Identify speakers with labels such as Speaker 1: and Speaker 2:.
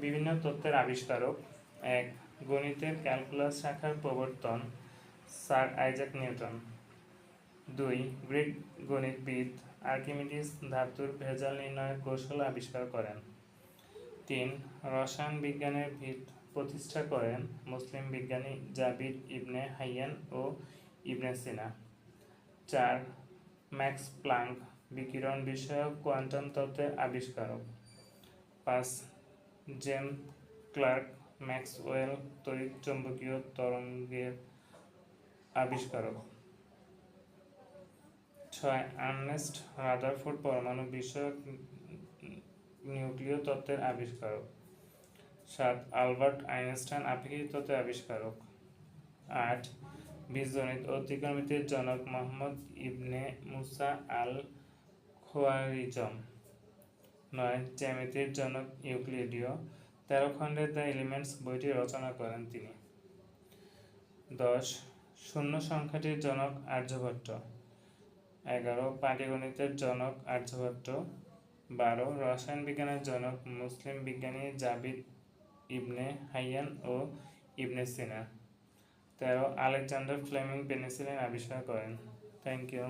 Speaker 1: বিভিন্ন তত্ত্বের আবিষ্কারক এক গণিতের ক্যালকুলাস শাখার প্রবর্তন স্যার আইজাক নিউটন। দুই, গ্রিক গণিতবিদ আর্কিমিডিস ধাতুর ভেজাল নির্ণয়ের কৌশল আবিষ্কার করেন। তিন, রসায়ন বিজ্ঞানের ভিত প্রতিষ্ঠা করেন মুসলিম বিজ্ঞানী জাবির ইবনে হাইয়ান ও ইবনে সিনা। চার, ম্যাক্স প্লাঙ্ক বিকিরণ বিষয়ক কোয়ান্টাম তত্ত্বের আবিষ্কারক। পাঁচ জেম ক্লার্ক ম্যাক্সওয়েল তড়িৎ চৌম্বকীয় তরঙ্গের আবিষ্কারক। ছয়, আর্নেস্ট রাদারফোর্ড পরমাণু বিষয়ক নিউক্লিয় তত্ত্বের আবিষ্কারক। সাত, আলবার্ট আইনস্টাইন আপেক্ষিক তত্ত্বের আবিষ্কারক। আট, বীজগণিত ও ত্রিকোণমিতির জনক মোহাম্মদ ইবনে মুসা আল খোয়ারিজম নয়, জ্যামিতির জনক ইউক্লিডীয়। তেরো খণ্ডের দ্য এলিমেন্টস বইটি রচনা করেন তিনি। দশ, শূন্য সংখ্যাটির জনক আর্যভট্ট। এগারো, পাটিগণিতের জনক আর্যভট্ট। বারো, রসায়ন বিজ্ঞানের জনক মুসলিম বিজ্ঞানী জাবিদ ইবনে হাইয়ান ও ইবনে সিনা। তেরো, আলেকজান্ডার ফ্লেমিং পেনিসিলিন আবিষ্কার করেন। Thank you.